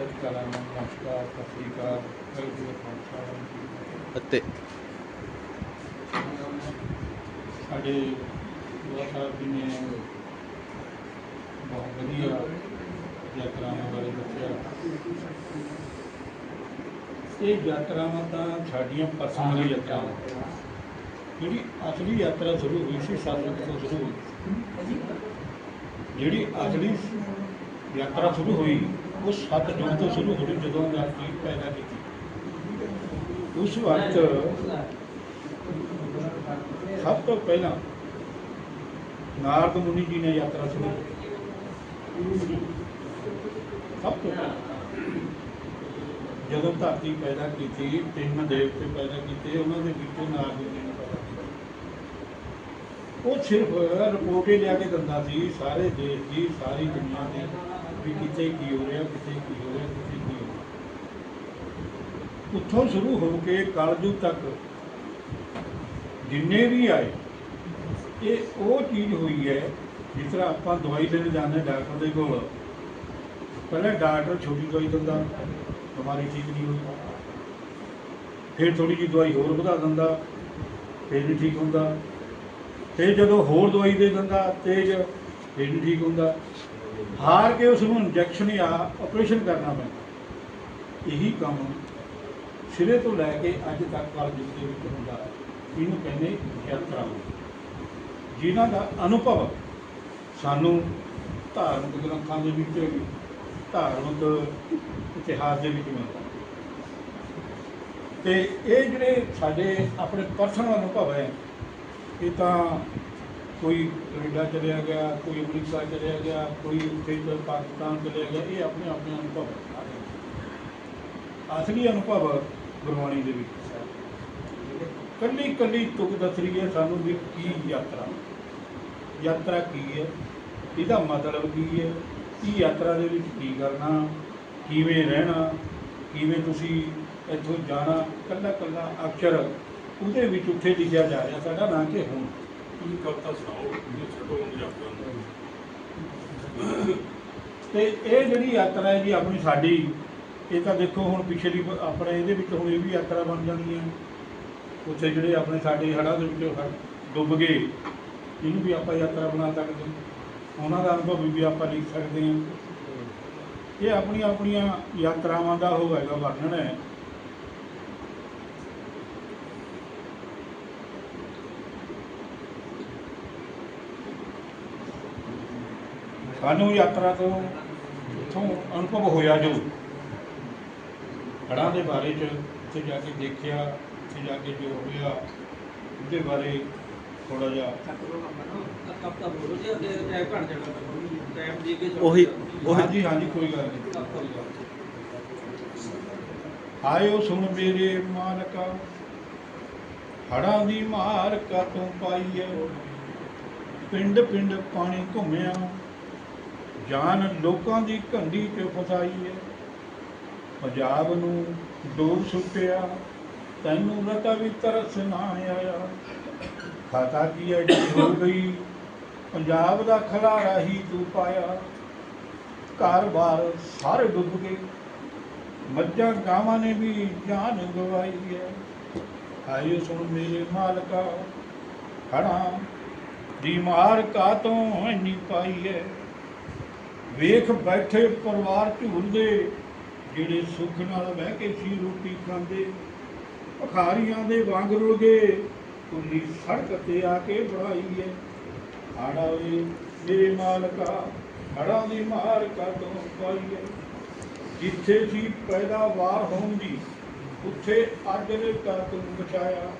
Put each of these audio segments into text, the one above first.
ਸਤਿਕਾਰਾਂ ਨਮਸਕਾਰ ਸਤਿ ਸ੍ਰੀ ਅਕਾਲ ਵਾਹਿਗੁਰੂ ਜੀ ਕਾ ਖਾਲਸਾ। ਅਤੇ ਸਾਡੇ ਗੁਰੂ ਸਾਹਿਬ ਜੀ ਨੇ ਬਹੁਤ ਵਧੀਆ ਯਾਤਰਾਵਾਂ ਬਾਰੇ ਦੱਸਿਆ। ਇਹ ਯਾਤਰਾਵਾਂ ਤਾਂ ਸਾਡੀਆਂ ਪਰਸਨਲ ਯਾਤਰਾਵਾਂ। ਜਿਹੜੀ ਅਸਲੀ ਯਾਤਰਾ ਸ਼ੁਰੂ ਹੋਈ ਸੀ ਸਤਲੁਜ ਤੋਂ ਸ਼ੁਰੂ ਹੋਈ। ਜਿਹੜੀ ਅਸਲੀ ਯਾਤਰਾ ਸ਼ੁਰੂ ਹੋਈ ਉਹ ਸਤਲੁਜ ਤੋਂ ਸ਼ੁਰੂ ਹੋਈ ਜਦੋਂ ਧਰਤੀ ਪੈਦਾ ਕੀਤੀ। ਉਸ ਵਕਤ ਸਭ ਤੋਂ ਪਹਿਲਾਂ ਨਾਰਦ ਮੁਨੀ ਜੀ ਨੇ ਯਾਤਰਾ ਸ਼ੁਰੂ ਕੀਤੀ। ਸਭ ਤੋਂ ਜਦੋਂ ਧਰਤੀ ਪੈਦਾ ਕੀਤੀ, ਤਿੰਨ ਦੇਵਤੇ ਪੈਦਾ ਕੀਤੇ, ਉਹਨਾਂ ਦੇ ਵਿੱਚੋਂ ਨਾਰਦ ਮੁਨੀ ਨੇ ਪੈਦਾ ਕੀਤਾ। ਉਹ ਸਿਰਫ ਰਿਪੋਰਟ ਹੀ ਲਿਆ ਕੇ ਦਿੰਦਾ ਸੀ, ਸਾਰੇ ਦੇਸ਼ ਦੀ, ਸਾਰੀ ਦੁਨੀਆ ਦੀ। ਵੀ ਕਿਤੇ ਕੀ ਹੋ ਰਿਹਾ, ਕਿਤੇ ਕੀ ਹੋ ਰਿਹਾ, ਕਿਤੇ ਕੀ ਹੋ ਰਿਹਾ। ਉੱਥੋਂ ਸ਼ੁਰੂ ਹੋ ਕੇ ਕਲਯੁਗ ਤੱਕ ਜਿੰਨੇ ਵੀ ਆਏ, ਇਹ ਉਹ ਚੀਜ਼ ਹੋਈ ਹੈ, ਜਿਸ ਤਰ੍ਹਾਂ ਆਪਾਂ ਦਵਾਈ ਲੈਣ ਜਾਂਦੇ ਡਾਕਟਰ ਦੇ ਕੋਲ। ਪਹਿਲਾਂ ਡਾਕਟਰ ਛੋਟੀ ਦਵਾਈ ਦਿੰਦਾ, ਬਿਮਾਰੀ ਠੀਕ ਨਹੀਂ ਹੋਈ। ਫਿਰ ਥੋੜੀ ਜਿਹੀ ਦਵਾਈ ਹੋਰ ਵਧਾ ਦਿੰਦਾ, ਫਿਰ ਨਹੀਂ ਠੀਕ ਹੁੰਦਾ। ਫਿਰ ਜਦੋਂ ਹੋਰ ਦਵਾਈ ਦੇ ਦਿੰਦਾ, ਤੇਜ ਫਿਰ ਨਹੀਂ ਠੀਕ ਹੁੰਦਾ। ਹਾਰ ਕੇ ਉਸ ਨੂੰ ਇੰਜੈਕਸ਼ਨ ਜਾਂ ਆਪਰੇਸ਼ਨ ਕਰਨਾ ਪੈਂਦਾ। ਇਹੀ ਕੰਮ ਸਿਰੇ ਤੋਂ ਲੈ ਕੇ ਅੱਜ ਤੱਕ ਕਲਯੁਗ ਦੇ ਵਿੱਚ ਹੁੰਦਾ ਹੈ। ਇਹਨੂੰ ਕਹਿੰਦੇ ਯਾਤਰਾਵਾਂ ਜਿਨ੍ਹਾਂ ਦਾ ਅਨੁਭਵ ਸਾਨੂੰ ਧਾਰਮਿਕ ਗ੍ਰੰਥਾਂ ਦੇ ਵਿੱਚ, ਧਾਰਮਿਕ ਇਤਿਹਾਸ ਦੇ ਵਿੱਚ ਮਿਲਦਾ ਤੇ ਇਹ ਜਿਹੜੇ ਸਾਡੇ ਆਪਣੇ ਪਰਸਨਲ ਅਨੁਭਵ ਹੈ, ਇਹ ਤਾਂ ਕੋਈ ਕੈਨੇਡਾ ਚਲਿਆ ਗਿਆ, ਕੋਈ ਅਮਰੀਕਾ ਚਲਿਆ ਗਿਆ, ਕੋਈ ਉੱਥੇ ਪਾਕਿਸਤਾਨ ਚਲਿਆ ਗਿਆ, ਇਹ ਆਪਣੇ ਆਪਣੇ ਅਨੁਭਵ ਹੈ ਅਸਲੀ ਅਨੁਭਵ ਗੁਰਬਾਣੀ ਦੇ ਵਿੱਚ ਹੈ। ਕੱਲੀ ਕੱਲੀ ਤੁਕ ਦੱਸ ਰਹੀ ਹੈ ਸਾਨੂੰ ਵੀ ਕੀ ਯਾਤਰਾ। ਯਾਤਰਾ ਕੀ ਹੈ? ਇਹਦਾ ਮਤਲਬ ਕੀ ਹੈ? ਕੀ ਯਾਤਰਾ ਦੇ ਵਿੱਚ ਕੀ ਕਰਨਾ? ਕਿਵੇਂ ਰਹਿਣਾ? ਕਿਵੇਂ ਤੁਸੀਂ ਇੱਥੋਂ ਜਾਣਾ? ਕੱਲਾ ਕੱਲਾ ਅਕਸ਼ਰ ਉਹਦੇ ਵਿੱਚ ਉੱਥੇ ਲਿਖਿਆ ਜਾ ਰਿਹਾ, ਸਾਡਾ ਨਾਂ ਕਿ ਹੁਣ। ਤੁਸੀਂ ਕਵਿਤਾ ਸੁਣਾਓ ਇਹ ਛੱਡੋ ਹੁਣ ਨੂੰ ਤੇ ਇਹ ਜਿਹੜੀ ਯਾਤਰਾ ਹੈ ਜੀ ਆਪਣੀ ਸਾਡੀ, ਇਹ ਤਾਂ ਦੇਖੋ ਹੁਣ ਪਿਛਲੀ ਬ- ਆਪਣੇ ਇਹਦੇ ਵਿੱਚ ਹੁਣ ਇਹ ਵੀ ਯਾਤਰਾ ਬਣ ਜਾਣੀ ਹੈ। ਉੱਥੇ ਜਿਹੜੇ ਆਪਣੇ ਸਾਡੇ ਹੜ੍ਹਾਂ ਦੇ ਵਿੱਚ ਹੜ੍ਹ ਡੁੱਬ ਗਏ, ਇਹਨੂੰ ਵੀ ਆਪਾਂ ਯਾਤਰਾ ਬਣਾ ਸਕਦੇ ਹਾਂ। ਉਹਨਾਂ ਦਾ ਅਨੁਭਵ ਵੀ ਆਪਾਂ ਲਿਖ ਸਕਦੇ ਹਾਂ। ਇਹ ਆਪਣੀਆਂ ਆਪਣੀਆਂ ਯਾਤਰਾਵਾਂ ਦਾ ਉਹ ਹੈਗਾ ਵਰਣਨ ਹੈ। ਸਾਨੂੰ ਯਾਤਰਾ ਤੋਂ ਉੱਥੋਂ ਅਨੁਭਵ ਹੋਇਆ ਜੋ ਹੜ੍ਹਾਂ ਦੇ ਬਾਰੇ ਚ ਉੱਥੇ ਜਾ ਕੇ ਦੇਖਿਆ ਉੱਥੇ ਜਾ ਕੇ ਜੋ ਹੋਇਆ ਉਹਦੇ ਬਾਰੇ ਥੋੜਾ ਜਿਹਾ ਉਹੀ- ਹਾਂਜੀ ਹਾਂਜੀ ਕੋਈ ਗੱਲ ਨਹੀਂ। ਆਇਓ ਸੁਣ ਮੇਰੇ ਮਾਲਕਾ ਹੜਾਂ ਦੀ ਮਾਰ ਕਾ ਤੂੰ ਪਾਈ ਐ ਪਿੰਡ ਪਿੰਡ ਪਾਣੀ ਘੁੰਮਿਆ ਜਾਨ ਲੋਕਾਂ ਦੀ ਘੰਡੀ 'ਚ ਫਸਾਈ ਐ ਪੰਜਾਬ ਨੂੰ ਡੋਬ ਸੁੱਟਿਆ, ਤੈਨੂੰ ਰਤਾ ਵੀ ਤਰਸ ਨਾ ਆਇਆ। ਖਾਤਾ ਕੀ ਐਡੀ ਹੋ ਗਈ, ਪੰਜਾਬ ਦਾ ਖਲਾਰਾ ਹੀ ਤੂੰ ਪਾਇਆ। ਘਰ-ਬਾਰ ਸਾਰੇ ਡੁੱਬ ਗਏ, ਮੱਝਾਂ ਗਾਵਾਂ ਨੇ ਵੀ ਜਾਨ ਗਵਾਈ ਹੈ। ਆਇਓ ਸੁਣ ਮੇਰੇ ਮਾਲਕਾ ਹੜਾਂ ਦੀ ਮਾਰ ਕਾ ਤੋਂ ਇੰਨੀ ਪਾਈ ਹੈ? ਵੇਖ ਬੈਠੇ ਪਰਿਵਾਰ ਝੂਰਦੇ ਜਿਹੜੇ ਸੁੱਖ ਨਾਲ ਬਹਿ ਕੇ ਸੀ ਰੋਟੀ ਖਾਂਦੇ, ਭਖਾਰੀਆਂ ਦੇ ਵਾਂਗ ਰੁਲ ਕੁੱਲੀ ਸੜਕ ਤੇ ਆ ਕੇ ਬਣਾਈ ਹੈ। ਆੜਾ ਵੇ ਮੇਰੇ ਮਾਲਕਾ ਹੜਾਂ ਦੀ ਮਾਰ ਕਾ ਪਾਈ ਹੈ। ਜਿੱਥੇ ਸੀ ਪੈਦਾਵਾਰ ਹੋਣ ਦੀ, ਉੱਥੇ ਅੱਜ ਨੇ ਕਾ ਤੂੰ ਬਚਾਇਆ।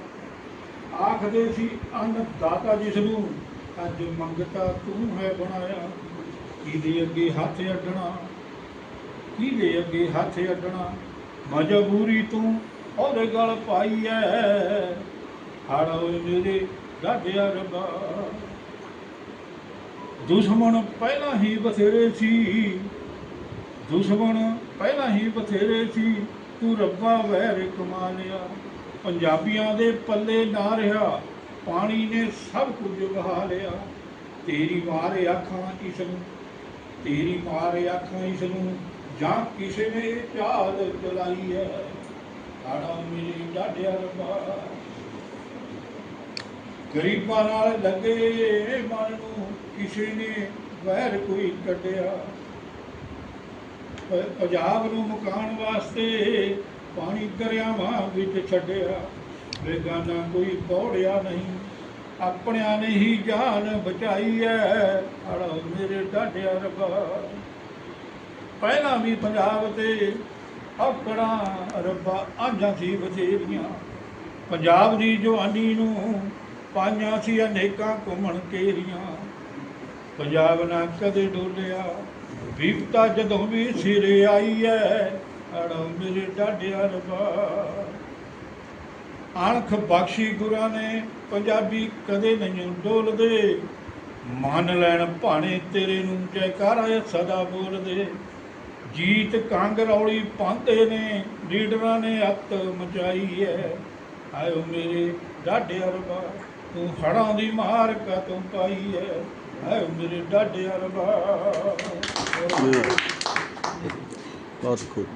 ਆਖਦੇ ਸੀ, ਅੰਨ ਦਾਤਾ ਜਿਸ ਨੂੰ ਅੱਜ ਮੰਗਤਾ ਤੂੰ ਹੈ ਬਣਾਇਆ। ਕਿਹਦੇ ਅੱਗੇ ਹੱਥ ਅੱਡਣਾ? ਕਿਹਦੇ ਅੱਗੇ ਹੱਥ ਅੱਡਣਾ? ਮਜਬੂਰੀ ਤੂੰ ਉਹਦੇ ਗਲ ਪਾਈ ਹੜ ਓਏ ਮੇਰੇ ਗਾਡਿਆ ਰੱਬਾ। ਦੁਸ਼ਮਣ ਪਹਿਲਾਂ ਹੀ ਬਥੇਰੇ ਸੀ। ਦੁਸ਼ਮਣ ਪਹਿਲਾਂ ਹੀ ਬਥੇਰੇ ਸੀ। ਤੂੰ ਰੱਬਾ ਵੈਰ ਕਮਾ ਲਿਆ ਪੰਜਾਬੀਆਂ ਦੇ ਪੱਲੇ ਨਾ ਰਿਹਾ। ਪਾਣੀ ਨੇ ਸਭ ਕੁਝ ਵਹਾ ਲਿਆ। ਤੇਰੀ ਮਾਰ ਅੱਖਾਂ ਇਸ ਨੂੰ ਤੇਰੀ ਮਾਰ ਅੱਖਾਂ ਇਸ ਨੂੰ ਜਾਂ ਕਿਸੇ ਨੇ ਇਹ ਚਲਾਈ ਹੈ? ਆੜਾ ਮੇਰੀ ਡਾਢਿਆ ਰਬਾ ਗਰੀਬਾਂ ਨਾਲ ਲੱਗੇ ਮਨ ਨੂੰ ਕਿਸੇ ਨੇ ਵੈਰ ਕੋਈ ਕੱਢਿਆ। ਪੰਜਾਬ ਨੂੰ ਮੁਕਾਉਣ ਵਾਸਤੇ ਪਾਣੀ ਦਰਿਆਵਾਂ ਵਿੱਚ ਛੱਡਿਆ। ਬੇਗਾਨਾ ਕੋਈ ਪੌੜਿਆ ਨਹੀਂ। ਆਪਣਿਆਂ ਨੇ ਹੀ ਜਾਨ ਬਚਾਈ ਐ। ਅੜਾ ਮੇਰੇ ਡਾਢਿਆ ਰੱਬਾ ਪਹਿਲਾਂ ਵੀ ਪੰਜਾਬ ਤੇ ਆਪਣਾ ਰੱਬਾ ਆਂਝਾਂ ਸੀ ਬਥੇਰੀਆਂ। ਪੰਜਾਬ ਦੀ ਜਵਾਨੀ ਨੂੰ ਪਾਈਆਂ ਸੀ ਅਨੇਕਾਂ ਘੁੰਮਣ ਕੇਰੀਆਂ ਪੰਜਾਬ ਨਾ ਕਦੇ ਡੋਲਿਆ ਵਿਪਤਾ ਜਦੋਂ ਵੀ ਸਿਰੇ ਆਈ ਐ। ਅੜਾ ਮੇਰੇ ਡਾਢਿਆ ਰੱਬਾ ਅਣਖ ਬਖਸ਼ੀ ਗੁਰਾਂ ਨੇ, ਪੰਜਾਬੀ ਕਦੇ ਨਹੀਂ ਡੋਲਦੇ ਮੰਨ ਲੈਣ ਭਾਣੇ ਤੇਰੇ ਨੂੰ ਜੈਕਾਰਾ ਸਦਾ ਬੋਲਦੇ। ਜੀਤ ਕੰਗ ਰੌਲੀ ਪਾਉਂਦੇ ਨੇ, ਲੀਡਰਾਂ ਨੇ ਅੱਤ ਮਚਾਈ ਹੈ ਆਇਓ ਮੇਰੇ ਡਾਢੇ ਅਰਬਾ, ਤੂੰ ਹੜਾਂ ਦੀ ਮਾਰ ਕਾ ਤੂੰ ਪਾਈ ਹੈ ਆਇਓ ਮੇਰੇ ਡਾਢੇ ਅਰਬਾ। ਬਹੁਤ ਖੂਬ।